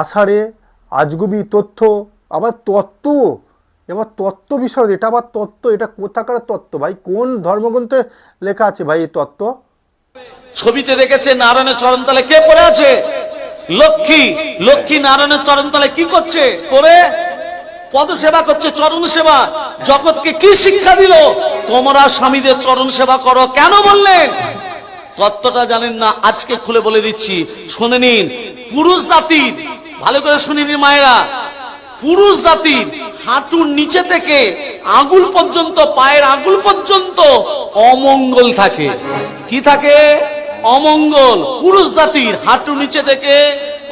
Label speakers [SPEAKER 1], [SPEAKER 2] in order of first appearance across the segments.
[SPEAKER 1] আষাঢ়ে আজগুবি তথ্য, আবার তত্ত্ব। এবার তত্ত্ব বিষয় এটা আবার তত্ত্ব, এটা কোথাকার তত্ত্ব? ভাই, কোন ধর্মগ্রন্থে লেখা আছে ভাই এই তত্ত্ব?
[SPEAKER 2] ছবিতে দেখেছে নারায়ণের চরণতলে কে পড়ে আছে? লক্ষ্মী। লক্ষ্মী নারায়ণের চরণতলে কি করছে? পড়ে? পদ সেবা করছে, চরণ সেবা। জগৎকে কি শিক্ষা দিল? তোমরা স্বামীদের চরণ সেবা করো, কেন বললেন? তত্ত্বটা জানেন না, আজকে খুলে বলে দিচ্ছি। শুনে নিন, পুরুষ জাতির ভালো করে শুনিনি মায়েরা। পুরুষ জাতির হাঁটুর নিচে থেকে আগুল পর্যন্ত, পায়ের আগুল পর্যন্ত অমঙ্গল থাকে। কি থাকে? অমঙ্গল। পুরুষ জাতির হাঁটু নিচে থেকে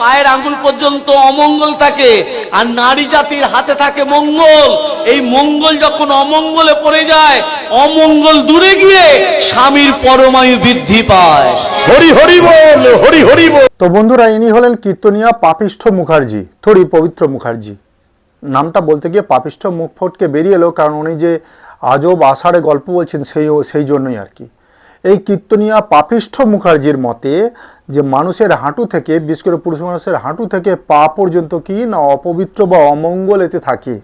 [SPEAKER 2] পায়ের আঙ্গুল পর্যন্ত অমঙ্গল থাকে আর নারী জাতির হাতে থাকে মঙ্গল। এই মঙ্গল যখন অমঙ্গলে পড়ে যায় অমঙ্গল দূরে গিয়ে স্বামীর পরমায়ু বৃদ্ধি পায়।
[SPEAKER 1] হরি হরি বল হরি হরি বল। তো বন্ধুরা ইনি হলেন কীর্তনিয়া পাপিষ্ঠ মুখার্জি থরি পবিত্র মুখার্জি। নামটা বলতে গিয়ে পাপিষ্ঠ মুখ ফটকে বেরিয়ে এলো কারণ উনি যে আজব আষাঢ়ে গল্প বলছেন সেই সেই জন্যই আর কি। এই কীর্তনিয়া পাপিষ্ঠ মুখার্জির মতে যে মানুষের হাঁটু থেকে, বিশেষ করে পুরুষ মানুষের হাঁটু থেকে পা পর্যন্ত কি না অপবিত্র বা অমঙ্গল এতে থাকে?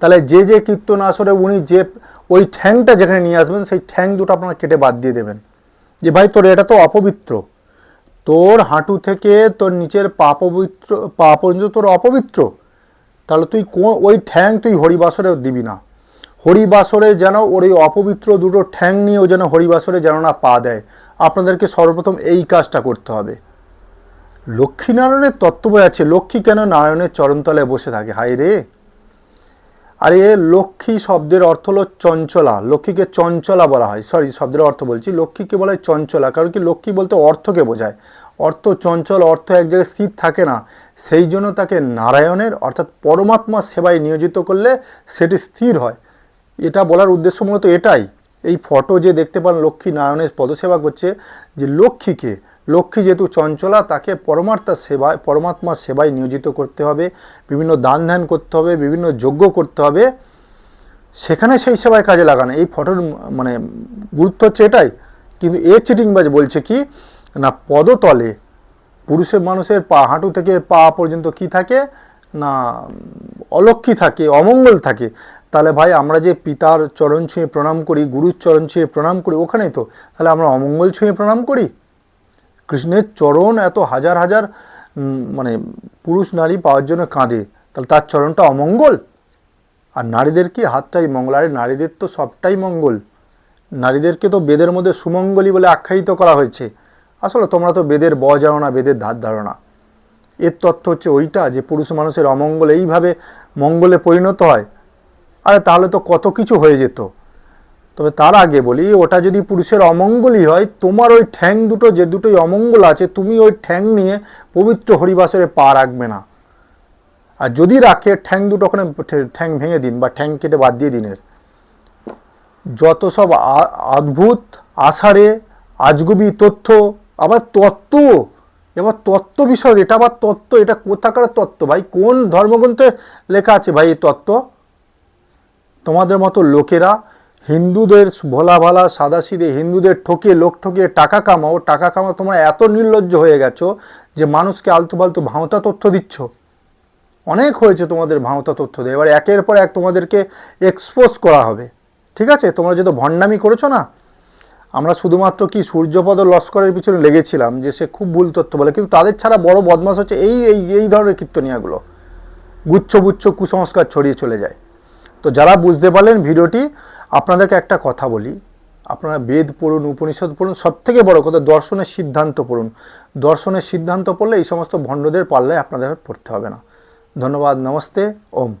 [SPEAKER 1] তাহলে যে যে কীর্তন আসরে উনি যে ওই ঠ্যাংটা যেখানে নিয়ে আসবেন, সেই ঠ্যাং দুটো আপনারা কেটে বাদ দিয়ে দেবেন। যে ভাই তোর এটা তো অপবিত্র। তোর হাঁটু থেকে তোর নিচের পা পবিত্র, পা পর্যন্ত তোর অপবিত্র। তাহলে তুই ওই ঠ্যাং তুই হরিবাসরে দিবি না। হরিবাসরে যেন ওর এই অপবিত্র দুটো ঠ্যাং নিয়েও যেন হরিবাসরে যেন না পা দেয়। আপনাদেরকে সর্বপ্রথম এই কাজটা করতে হবে। লক্ষ্মীনারায়ণের তত্ত্ব আছে, লক্ষ্মী কেন নারায়ণের চরণতলায় বসে থাকে? হাই রে! আরে, লক্ষ্মী শব্দের অর্থ হলো চঞ্চলা। লক্ষ্মীকে চঞ্চলা বলা হয়। সরি শব্দের অর্থ বলছি। লক্ষ্মীকে বলা হয় চঞ্চলা, কারণ কি লক্ষ্মী বলতে অর্থকে বোঝায়। অর্থ চঞ্চল, অর্থ এক জায়গায় স্থির থাকে না। সেই জন্য তাকে নারায়ণের, অর্থাৎ পরমাত্মার সেবায় নিয়োজিত করলে সেটি স্থির হয়। এটা বলার উদ্দেশ্য মূলত এটাই। এই ফটো যে দেখতে পান লক্ষ্মী নারায়ণের পদসেবা করছে যে লক্ষ্মীকে, লক্ষ্মী যেহেতু চঞ্চলা, তাকে পরমাত্মার সেবায় পরমাত্মার সেবায় নিয়োজিত করতে হবে, বিভিন্ন দান ধ্যান করতে হবে, বিভিন্ন যজ্ঞ করতে হবে। সেখানে সেই সেবায় কাজে লাগানো। এই ফটোর মানে গুরুত্ব হচ্ছে এটাই। কিন্তু এ চিটিংবাজ বলছে কি, না, পদতলে পুরুষের মানুষের পা, হাঁটু থেকে পা পর্যন্ত কি থাকে? না অলক্ষী থাকে, অমঙ্গল থাকে। তাহলে ভাই আমরা যে পিতার চরণ ছুঁয়ে প্রণাম করি, গুরুর চরণ ছুঁয়ে প্রণাম করি, ওখানেই তো। তাহলে আমরা অমঙ্গল ছুঁয়ে প্রণাম করি? কৃষ্ণের চরণ এত হাজার হাজার মানে পুরুষ নারী পাওয়ার জন্য কাঁদে। তাহলে তার চরণটা অমঙ্গল? আর নারীদের কি হাতটাই মঙ্গল? আরে নারীদের তো সবটাই মঙ্গল। নারীদেরকে তো বেদের মধ্যে সুমঙ্গলী বলে আখ্যায়িত করা হয়েছে। আসলে তোমরা তো বেদের ব জানো না, বেদের ধার ধারো না এর তথ্য হচ্ছে ওইটা যে পুরুষ মানুষের অমঙ্গল এইভাবে মঙ্গলে পরিণত হয়। আরে তাহলে তো কত কিছু হয়ে যেত। তবে তার আগে বলি, ওটা যদি পুরুষের অমঙ্গলই হয়, তোমার ওই ঠ্যাং দুটো, যে দুটোই অমঙ্গল আছে, তুমি ওই ঠ্যাং নিয়ে পবিত্র হরিবাসরে পা রাখবে না। আর যদি রাখে, ঠ্যাং দুটো ওখানে ঠ্যাং ভেঙে দিন বা ঠ্যাং কেটে বাদ দিয়ে দিনের। যত সব অদ্ভুত আষাঢ়ে, আজগুবি তথ্য, আবার তত্ত্ব এবার তত্ত্ব বিষয় এটা আবার তত্ত্ব, এটা কোথাকার তত্ত্ব? ভাই, কোন ধর্মগ্রন্থে লেখা আছে ভাই এই তত্ত্ব? তোমাদের মতো লোকেরা হিন্দুদের ভোলা ভালা সাদাসিদে হিন্দুদের ঠকিয়ে, লোক ঠকিয়ে টাকা কামাও টাকা কামাও তোমরা এত নির্লজ্জ হয়ে গেছো যে মানুষকে আলতু ফালতু ভাঁওতা তথ্য দিচ্ছ। অনেক হয়েছে তোমাদের ভাঁওতা তথ্য দিয়ে। এবার একের পর এক তোমাদেরকে এক্সপোজ করা হবে। ঠিক আছে? তোমরা যেহেতু ভণ্ডামি করেছ না আমরা শুধুমাত্র কি সূর্যপদ লস্করের পিছনে লেগেছিলাম যে সে খুব ভুল তথ্য বলে। কিন্তু তাদের ছাড়া বড় বদমাস হচ্ছে এই এই এই ধরনের কীর্তনিয়াগুলো। গুচ্ছ গুচ্ছ কুসংস্কার ছড়িয়ে চলে যায়। তো যারা বুঝতে পারলেন ভিডিওটি, আপনাদেরকে একটা কথা বলি। আপনারা বেদ পড়ুন, উপনিষদ পড়ুন সব থেকে বড় কথা দর্শনের সিদ্ধান্ত পড়ুন। দর্শনের সিদ্ধান্ত পড়লে এই সমস্ত ভণ্ডদের পাল্লায় আপনাদের পড়তে হবে না। ধন্যবাদ, নমস্তে, ওম।